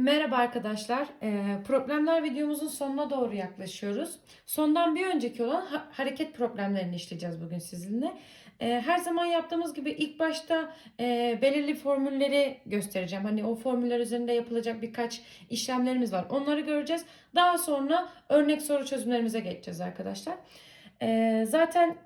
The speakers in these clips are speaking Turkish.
Merhaba arkadaşlar. Ee, problemler videomuzun sonuna doğru yaklaşıyoruz. Sondan bir önceki olan ha- hareket problemlerini işleyeceğiz bugün sizinle. Ee, her zaman yaptığımız gibi ilk başta e, belirli formülleri göstereceğim. Hani o formüller üzerinde yapılacak birkaç işlemlerimiz var. Onları göreceğiz. Daha sonra örnek soru çözümlerimize geçeceğiz arkadaşlar. Ee, zaten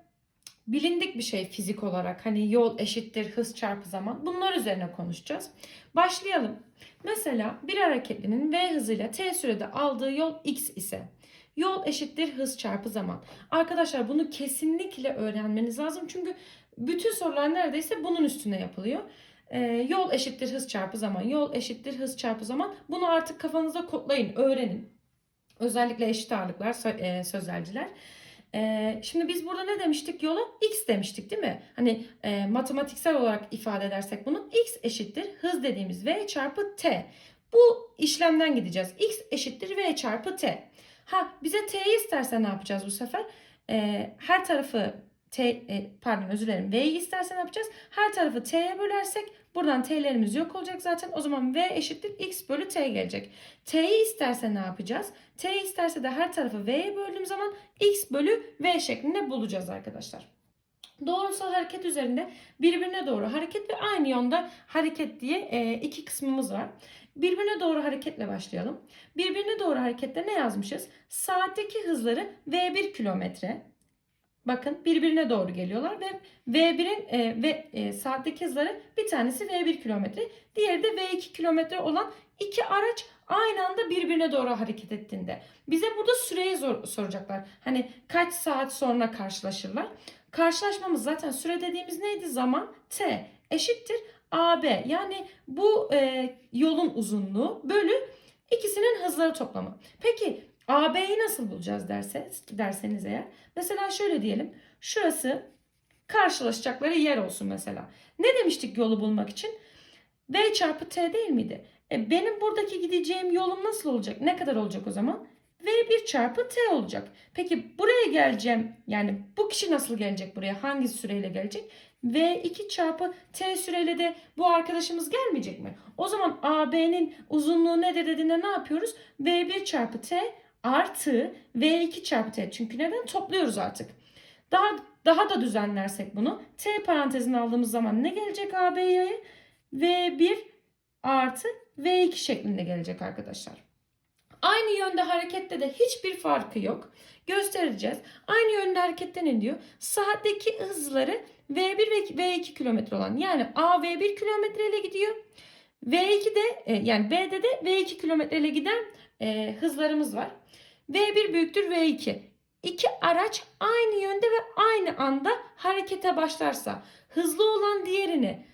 bilindik bir şey fizik olarak. Hani yol eşittir hız çarpı zaman. Bunlar üzerine konuşacağız. Başlayalım. Mesela bir hareketlinin v hızıyla t sürede aldığı yol x ise yol eşittir hız çarpı zaman. Arkadaşlar bunu kesinlikle öğrenmeniz lazım. Çünkü bütün sorular neredeyse bunun üstüne yapılıyor. Ee, yol eşittir hız çarpı zaman. Yol eşittir hız çarpı zaman. Bunu artık kafanızda kodlayın, öğrenin. Özellikle eşit ağırlıklar, e, sözelciler. Şimdi biz burada ne demiştik? Yola x demiştik değil mi? Hani e, matematiksel olarak ifade edersek bunu x eşittir hız dediğimiz v çarpı t. Bu işlemden gideceğiz. x eşittir v çarpı t. Ha bize t'yi isterse ne yapacağız bu sefer? Ee, her tarafı t e, pardon özür dilerim v'yi isterse ne yapacağız? Her tarafı t'ye bölersek buradan t'lerimiz yok olacak zaten. O zaman v eşittir x bölü t gelecek. t'yi isterse ne yapacağız? t isterse de her tarafı v'ye böldüğüm zaman x bölü v şeklinde bulacağız arkadaşlar. Doğrusal hareket üzerinde birbirine doğru hareket ve aynı yönde hareket diye e, iki kısmımız var. Birbirine doğru hareketle başlayalım. Birbirine doğru harekette ne yazmışız? Saatteki hızları v1 kilometre. Bakın birbirine doğru geliyorlar ve V1'in e, ve e, saatteki hızları bir tanesi V1 kilometre, diğeri de V2 kilometre olan iki araç aynı anda birbirine doğru hareket ettiğinde. Bize burada süreyi zor, soracaklar. Hani kaç saat sonra karşılaşırlar? Karşılaşmamız zaten süre dediğimiz neydi? Zaman T eşittir AB. Yani bu e, yolun uzunluğu bölü ikisinin hızları toplamı. Peki AB'yi nasıl bulacağız derseniz, derseniz eğer. Mesela şöyle diyelim. Şurası karşılaşacakları yer olsun mesela. Ne demiştik yolu bulmak için? V çarpı T değil miydi? E, benim buradaki gideceğim yolum nasıl olacak? Ne kadar olacak o zaman? V1 çarpı T olacak. Peki buraya geleceğim. Yani bu kişi nasıl gelecek buraya? Hangi süreyle gelecek? V2 çarpı T süreyle de bu arkadaşımız gelmeyecek mi? O zaman AB'nin uzunluğu nedir dediğinde ne yapıyoruz? V1 çarpı T artı V2 çarpı T. Çünkü neden? Topluyoruz artık. Daha daha da düzenlersek bunu. T parantezini aldığımız zaman ne gelecek AB yayı? V1 artı V2 şeklinde gelecek arkadaşlar. Aynı yönde harekette de hiçbir farkı yok. Göstereceğiz. Aynı yönde harekette ne diyor? Saatteki hızları V1 ve V2 kilometre olan yani A V1 kilometre ile gidiyor. V2 de e, yani B'de de V2 kilometre ile giden e, hızlarımız var. V1 büyüktür V2. İki araç aynı yönde ve aynı anda harekete başlarsa hızlı olan diğerini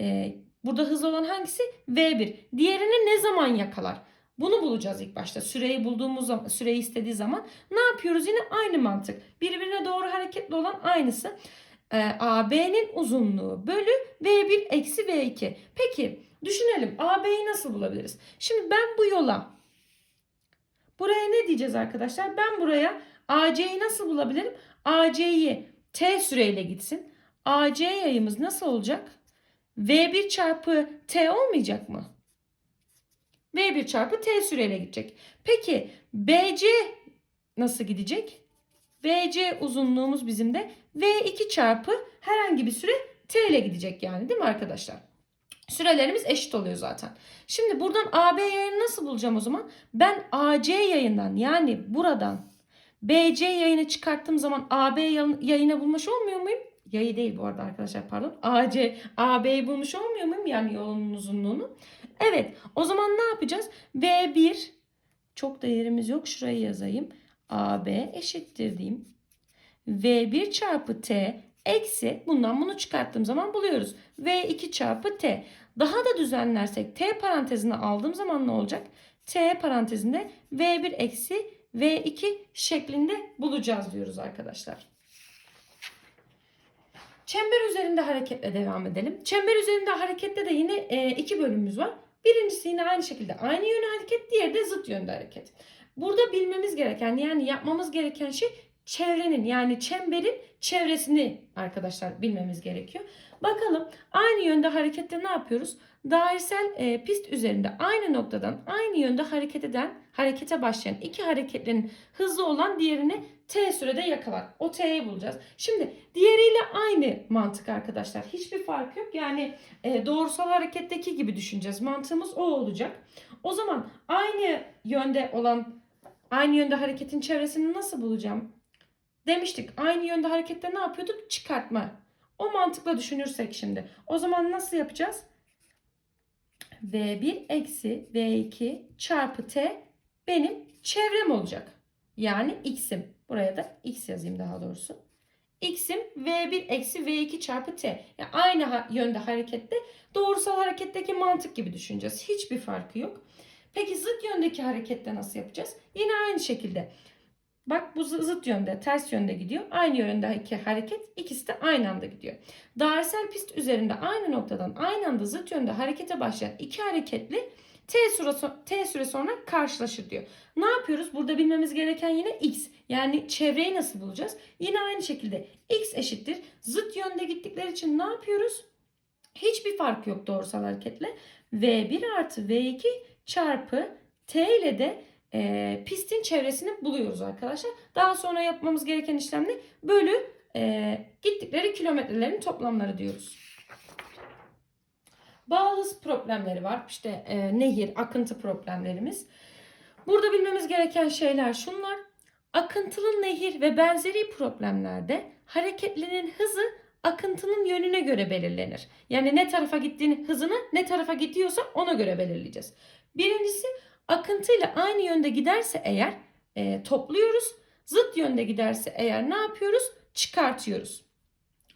e, burada hızlı olan hangisi? V1. Diğerini ne zaman yakalar? Bunu bulacağız ilk başta. Süreyi bulduğumuz zaman, süreyi istediği zaman ne yapıyoruz? Yine aynı mantık. Birbirine doğru hareketli olan aynısı. Ee, AB'nin uzunluğu bölü V1 eksi V2. Peki düşünelim AB'yi nasıl bulabiliriz? Şimdi ben bu yola buraya ne diyeceğiz arkadaşlar? Ben buraya AC'yi nasıl bulabilirim? AC'yi T süreyle gitsin. AC yayımız nasıl olacak? V1 çarpı T olmayacak mı? V1 çarpı T süreyle gidecek. Peki BC nasıl gidecek? BC uzunluğumuz bizim de V2 çarpı herhangi bir süre T ile gidecek yani değil mi arkadaşlar? Sürelerimiz eşit oluyor zaten. Şimdi buradan AB yayını nasıl bulacağım o zaman? Ben AC yayından yani buradan BC yayını çıkarttığım zaman AB yayını bulmuş olmuyor muyum? Yayı değil bu arada arkadaşlar pardon. AC, AB'yi bulmuş olmuyor muyum yani yolun uzunluğunu? Evet o zaman ne yapacağız? V1 çok da yerimiz yok şurayı yazayım. AB eşittir diyeyim. V1 çarpı T eksi bundan bunu çıkarttığım zaman buluyoruz. V2 çarpı T. Daha da düzenlersek T parantezine aldığım zaman ne olacak? T parantezinde V1 eksi V2 şeklinde bulacağız diyoruz arkadaşlar. Çember üzerinde hareketle devam edelim. Çember üzerinde harekette de yine e, iki bölümümüz var. Birincisi yine aynı şekilde aynı yönde hareket, diğeri de zıt yönde hareket. Burada bilmemiz gereken yani yapmamız gereken şey çevrenin yani çemberin çevresini arkadaşlar bilmemiz gerekiyor. Bakalım aynı yönde harekette ne yapıyoruz? dairesel e, pist üzerinde aynı noktadan aynı yönde hareket eden, harekete başlayan iki hareketlerin hızlı olan diğerini t sürede yakalar. O t'yi bulacağız. Şimdi diğeriyle aynı mantık arkadaşlar. Hiçbir fark yok. Yani e, doğrusal hareketteki gibi düşüneceğiz. Mantığımız o olacak. O zaman aynı yönde olan aynı yönde hareketin çevresini nasıl bulacağım? Demiştik aynı yönde harekette ne yapıyorduk? Çıkartma. O mantıkla düşünürsek şimdi. O zaman nasıl yapacağız? V1 eksi V2 çarpı T benim çevrem olacak. Yani x'im. Buraya da x yazayım daha doğrusu. x'im V1 eksi V2 çarpı T. Yani aynı yönde harekette doğrusal hareketteki mantık gibi düşüneceğiz. Hiçbir farkı yok. Peki zıt yöndeki harekette nasıl yapacağız? Yine aynı şekilde. Bak bu zı- zıt yönde, ters yönde gidiyor. Aynı yöndeki hareket ikisi de aynı anda gidiyor. Dairesel pist üzerinde aynı noktadan aynı anda zıt yönde harekete başlayan iki hareketli t süre, t süre sonra karşılaşır diyor. Ne yapıyoruz? Burada bilmemiz gereken yine x. Yani çevreyi nasıl bulacağız? Yine aynı şekilde x eşittir. Zıt yönde gittikleri için ne yapıyoruz? Hiçbir fark yok doğrusal hareketle. V1 artı V2 çarpı T ile de e, pistin çevresini buluyoruz arkadaşlar. Daha sonra yapmamız gereken işlemle bölü e, gittikleri kilometrelerin toplamları diyoruz. Bağlı hız problemleri var. İşte e, nehir, akıntı problemlerimiz. Burada bilmemiz gereken şeyler şunlar. Akıntılı nehir ve benzeri problemlerde hareketlinin hızı akıntının yönüne göre belirlenir. Yani ne tarafa gittiğini hızını ne tarafa gidiyorsa ona göre belirleyeceğiz. Birincisi akıntıyla aynı yönde giderse eğer e, topluyoruz. Zıt yönde giderse eğer ne yapıyoruz? Çıkartıyoruz.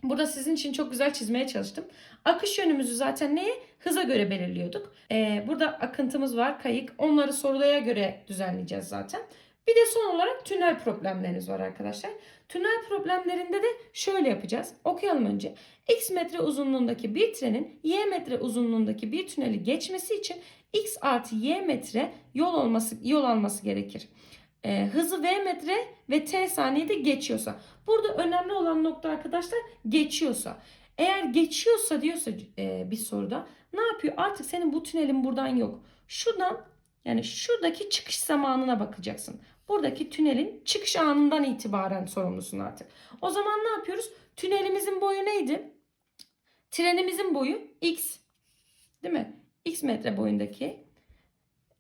Burada sizin için çok güzel çizmeye çalıştım. Akış yönümüzü zaten neye? Hıza göre belirliyorduk. Ee, burada akıntımız var, kayık. Onları soruya göre düzenleyeceğiz zaten. Bir de son olarak tünel problemleriniz var arkadaşlar. Tünel problemlerinde de şöyle yapacağız. Okuyalım önce. X metre uzunluğundaki bir trenin Y metre uzunluğundaki bir tüneli geçmesi için X artı Y metre yol olması yol alması gerekir. Ee, hızı V metre ve T saniyede geçiyorsa. Burada önemli olan nokta arkadaşlar geçiyorsa. Eğer geçiyorsa diyorsa e, bir soruda ne yapıyor? Artık senin bu tünelin buradan yok. Şuradan yani şuradaki çıkış zamanına bakacaksın. Buradaki tünelin çıkış anından itibaren sorumlusun artık. O zaman ne yapıyoruz? Tünelimizin boyu neydi? Trenimizin boyu x. Değil mi? X metre boyundaki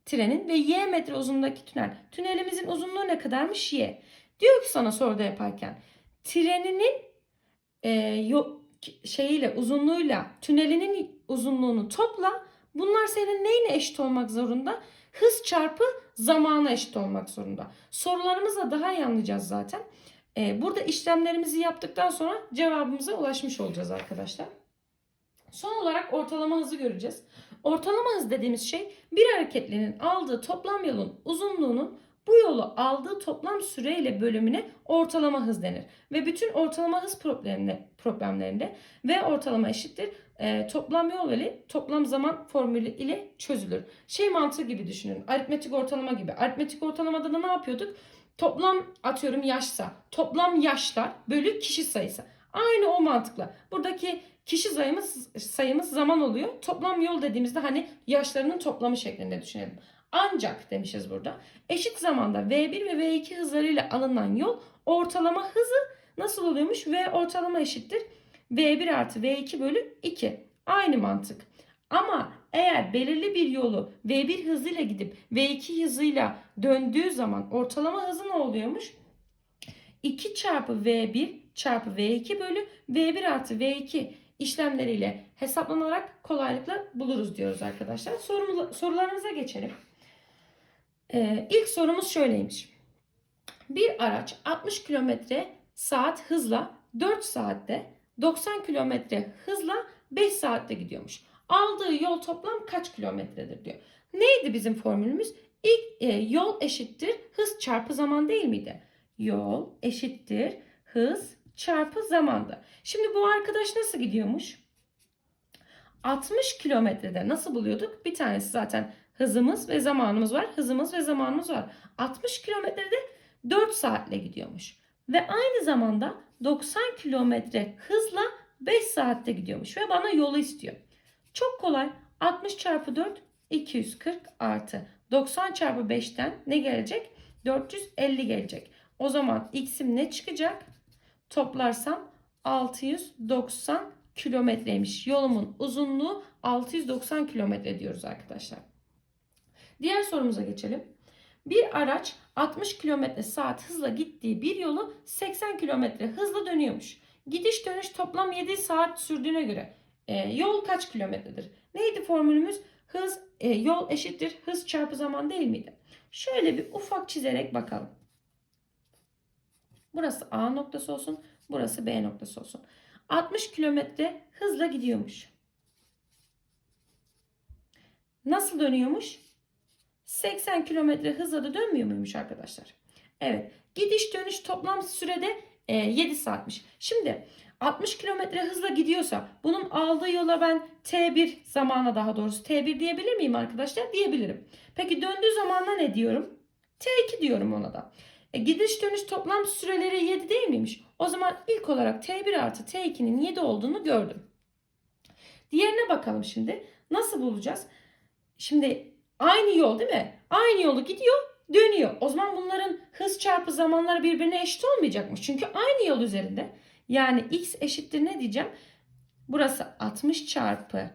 trenin ve y metre uzunluğundaki tünel. Tünelimizin uzunluğu ne kadarmış? Y. Diyor ki sana soruda yaparken treninin e, yo, şeyiyle uzunluğuyla tünelinin uzunluğunu topla. Bunlar senin neyine eşit olmak zorunda? Hız çarpı zamana eşit olmak zorunda. Sorularımızla daha iyi anlayacağız zaten. E, burada işlemlerimizi yaptıktan sonra cevabımıza ulaşmış olacağız arkadaşlar. Son olarak ortalama hızı göreceğiz. Ortalama hız dediğimiz şey bir hareketlinin aldığı toplam yolun uzunluğunun bu yolu aldığı toplam süreyle bölümüne ortalama hız denir. Ve bütün ortalama hız problemlerinde, problemlerinde V ortalama eşittir e, toplam yol ile toplam zaman formülü ile çözülür. Şey mantığı gibi düşünün. Aritmetik ortalama gibi. Aritmetik ortalamada da ne yapıyorduk? Toplam atıyorum yaşsa toplam yaşlar bölü kişi sayısı. Aynı o mantıkla. Buradaki kişi sayımız sayımız zaman oluyor. Toplam yol dediğimizde hani yaşlarının toplamı şeklinde düşünelim. Ancak demişiz burada. Eşit zamanda V1 ve V2 hızlarıyla alınan yol ortalama hızı nasıl oluyormuş? V ortalama eşittir. V1 artı V2 bölü 2. Aynı mantık. Ama eğer belirli bir yolu V1 hızıyla gidip V2 hızıyla döndüğü zaman ortalama hızı ne oluyormuş? 2 çarpı V1 çarpı V2 bölü V1 artı V2 işlemleriyle hesaplanarak kolaylıkla buluruz diyoruz arkadaşlar. Sorumuz, sorularımıza geçelim. Ee, ilk sorumuz şöyleymiş. Bir araç 60 km saat hızla 4 saatte 90 km hızla 5 saatte gidiyormuş. Aldığı yol toplam kaç kilometredir diyor. Neydi bizim formülümüz? İlk e, yol eşittir hız çarpı zaman değil miydi? Yol eşittir hız çarpı zamanda. Şimdi bu arkadaş nasıl gidiyormuş? 60 kilometrede nasıl buluyorduk? Bir tanesi zaten hızımız ve zamanımız var. Hızımız ve zamanımız var. 60 kilometrede 4 saatle gidiyormuş. Ve aynı zamanda 90 kilometre hızla 5 saatte gidiyormuş ve bana yolu istiyor. Çok kolay. 60 çarpı 4 240 artı 90 çarpı 5'ten ne gelecek? 450 gelecek. O zaman x'im ne çıkacak? Toplarsam 690 kilometreymiş. Yolumun uzunluğu 690 kilometre diyoruz arkadaşlar. Diğer sorumuza geçelim. Bir araç 60 km saat hızla gittiği bir yolu 80 km hızla dönüyormuş. Gidiş dönüş toplam 7 saat sürdüğüne göre e, yol kaç kilometredir? Neydi formülümüz? Hız e, yol eşittir hız çarpı zaman değil miydi? Şöyle bir ufak çizerek bakalım. Burası A noktası olsun, burası B noktası olsun. 60 kilometre hızla gidiyormuş. Nasıl dönüyormuş? 80 kilometre hızla da dönmüyor muymuş arkadaşlar? Evet. Gidiş dönüş toplam sürede e, 7 saatmiş. Şimdi 60 kilometre hızla gidiyorsa bunun aldığı yola ben T1 zamana daha doğrusu T1 diyebilir miyim arkadaşlar? Diyebilirim. Peki döndüğü zamanla ne diyorum? T2 diyorum ona da. E, gidiş dönüş toplam süreleri 7 değil miymiş? O zaman ilk olarak T1 artı T2'nin 7 olduğunu gördüm. Diğerine bakalım şimdi. Nasıl bulacağız? Şimdi aynı yol değil mi? Aynı yolu gidiyor, dönüyor. O zaman bunların hız çarpı zamanları birbirine eşit olmayacakmış. Çünkü aynı yol üzerinde. Yani x eşittir ne diyeceğim? Burası 60 çarpı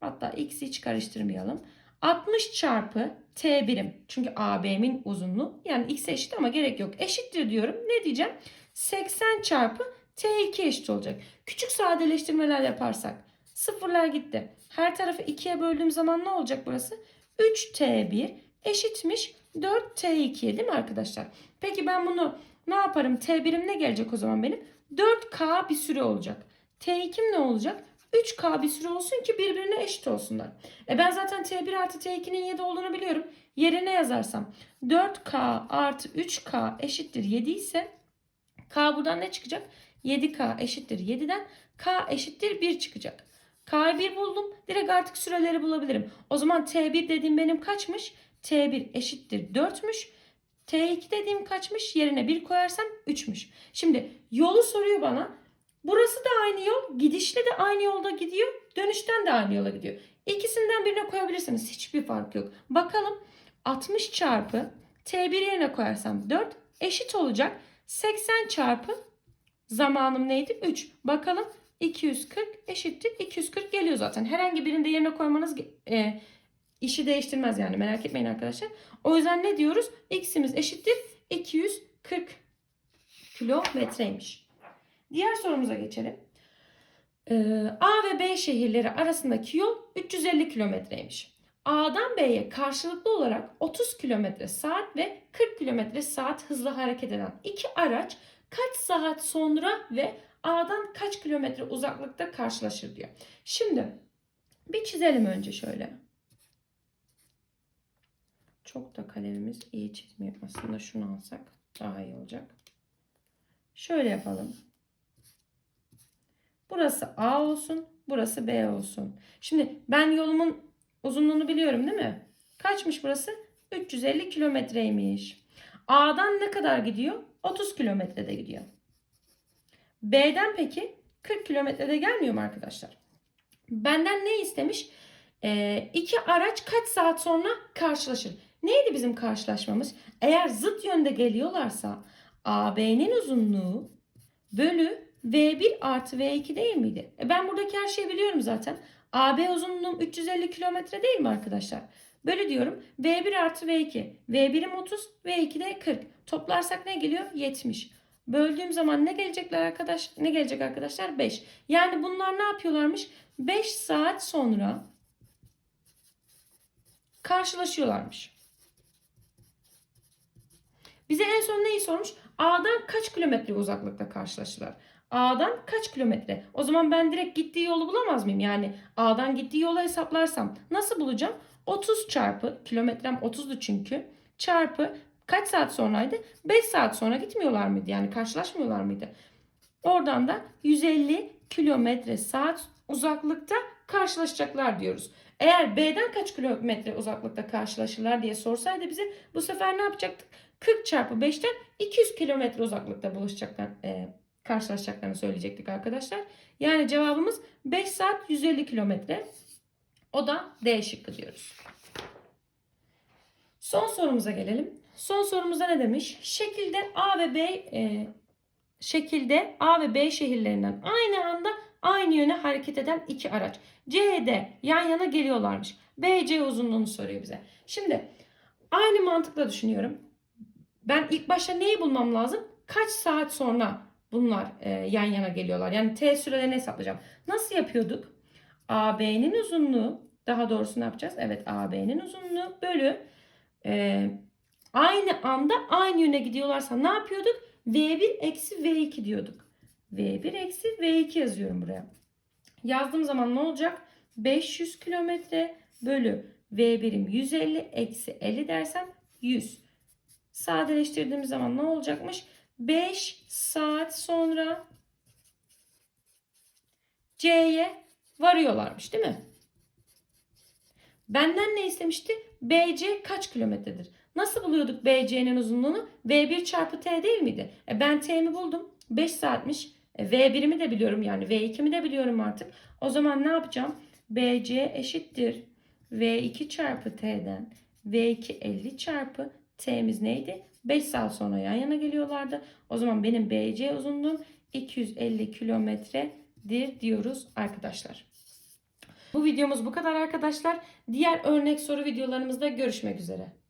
hatta x'i hiç karıştırmayalım. 60 çarpı t birim. Çünkü AB'min uzunluğu yani x eşit ama gerek yok. Eşittir diyorum. Ne diyeceğim? 80 çarpı t2 eşit olacak. Küçük sadeleştirmeler yaparsak sıfırlar gitti. Her tarafı 2'ye böldüğüm zaman ne olacak burası? 3t1 eşitmiş 4t2 değil mi arkadaşlar? Peki ben bunu ne yaparım? T birim ne gelecek o zaman benim? 4K bir süre olacak. T2'm ne olacak? 3K bir süre olsun ki birbirine eşit olsunlar. E ben zaten T1 artı T2'nin 7 olduğunu biliyorum. Yerine yazarsam 4K artı 3K eşittir 7 ise K buradan ne çıkacak? 7K eşittir 7'den K eşittir 1 çıkacak. K'yı 1 buldum. Direkt artık süreleri bulabilirim. O zaman T1 dediğim benim kaçmış? T1 eşittir 4'müş. T2 dediğim kaçmış? Yerine 1 koyarsam 3'müş. Şimdi yolu soruyor bana. Burası da aynı yol. Gidişle de aynı yolda gidiyor. Dönüşten de aynı yola gidiyor. İkisinden birine koyabilirsiniz. Hiçbir fark yok. Bakalım 60 çarpı T1 yerine koyarsam 4 eşit olacak. 80 çarpı zamanım neydi? 3. Bakalım 240 eşittir. 240 geliyor zaten. Herhangi birinde yerine koymanız e, işi değiştirmez yani merak etmeyin arkadaşlar. O yüzden ne diyoruz? X'imiz eşittir 240 kilometreymiş. Diğer sorumuza geçelim. Ee, A ve B şehirleri arasındaki yol 350 kilometreymiş. A'dan B'ye karşılıklı olarak 30 kilometre saat ve 40 kilometre saat hızla hareket eden iki araç kaç saat sonra ve A'dan kaç kilometre uzaklıkta karşılaşır diyor. Şimdi bir çizelim önce şöyle. Çok da kalemimiz iyi çizmiyor. Aslında şunu alsak daha iyi olacak. Şöyle yapalım. Burası A olsun. Burası B olsun. Şimdi ben yolumun uzunluğunu biliyorum değil mi? Kaçmış burası? 350 kilometreymiş. A'dan ne kadar gidiyor? 30 kilometrede gidiyor. B'den peki 40 kilometrede gelmiyor mu arkadaşlar? Benden ne istemiş? Ee, iki araç kaç saat sonra karşılaşır? Neydi bizim karşılaşmamız? Eğer zıt yönde geliyorlarsa AB'nin uzunluğu bölü V1 artı V2 değil miydi? E ben buradaki her şeyi biliyorum zaten. AB uzunluğum 350 kilometre değil mi arkadaşlar? Bölü diyorum. V1 artı V2. V1'im 30, V2 de 40. Toplarsak ne geliyor? 70. Böldüğüm zaman ne gelecekler arkadaş? Ne gelecek arkadaşlar? 5. Yani bunlar ne yapıyorlarmış? 5 saat sonra karşılaşıyorlarmış. Bize en son neyi sormuş? A'dan kaç kilometre uzaklıkta karşılaştılar? A'dan kaç kilometre? O zaman ben direkt gittiği yolu bulamaz mıyım? Yani A'dan gittiği yolu hesaplarsam nasıl bulacağım? 30 çarpı kilometrem 30'du çünkü çarpı kaç saat sonraydı? 5 saat sonra gitmiyorlar mıydı? Yani karşılaşmıyorlar mıydı? Oradan da 150 kilometre saat uzaklıkta karşılaşacaklar diyoruz. Eğer B'den kaç kilometre uzaklıkta karşılaşırlar diye sorsaydı bize bu sefer ne yapacaktık? 40 çarpı 5'ten 200 kilometre uzaklıkta buluşacaklar, e, karşılaşacaklarını söyleyecektik arkadaşlar. Yani cevabımız 5 saat 150 kilometre. O da D şıkkı diyoruz. Son sorumuza gelelim. Son sorumuzda ne demiş? Şekilde A ve B e, şekilde A ve B şehirlerinden aynı anda aynı yöne hareket eden iki araç. C, D yan yana geliyorlarmış. BC uzunluğunu soruyor bize. Şimdi aynı mantıkla düşünüyorum. Ben ilk başta neyi bulmam lazım? Kaç saat sonra bunlar e, yan yana geliyorlar? Yani T sürelerini hesaplayacağım. Nasıl yapıyorduk? AB'nin uzunluğu daha doğrusu ne yapacağız? Evet AB'nin uzunluğu bölü e, aynı anda aynı yöne gidiyorlarsa ne yapıyorduk? V1 eksi V2 diyorduk. V1 eksi V2 yazıyorum buraya. Yazdığım zaman ne olacak? 500 kilometre bölü V1'im 150 eksi 50 dersem 100. Sadeleştirdiğimiz zaman ne olacakmış? 5 saat sonra C'ye varıyorlarmış değil mi? Benden ne istemişti? BC kaç kilometredir? Nasıl buluyorduk BC'nin uzunluğunu? V1 çarpı T değil miydi? E ben T'mi buldum. 5 saatmiş. E V1'imi de biliyorum yani. V2'mi de biliyorum artık. O zaman ne yapacağım? BC eşittir. V2 çarpı T'den. V2 50 çarpı T'miz neydi? 5 saat sonra yan yana geliyorlardı. O zaman benim BC uzunluğum 250 kilometredir diyoruz arkadaşlar. Bu videomuz bu kadar arkadaşlar. Diğer örnek soru videolarımızda görüşmek üzere.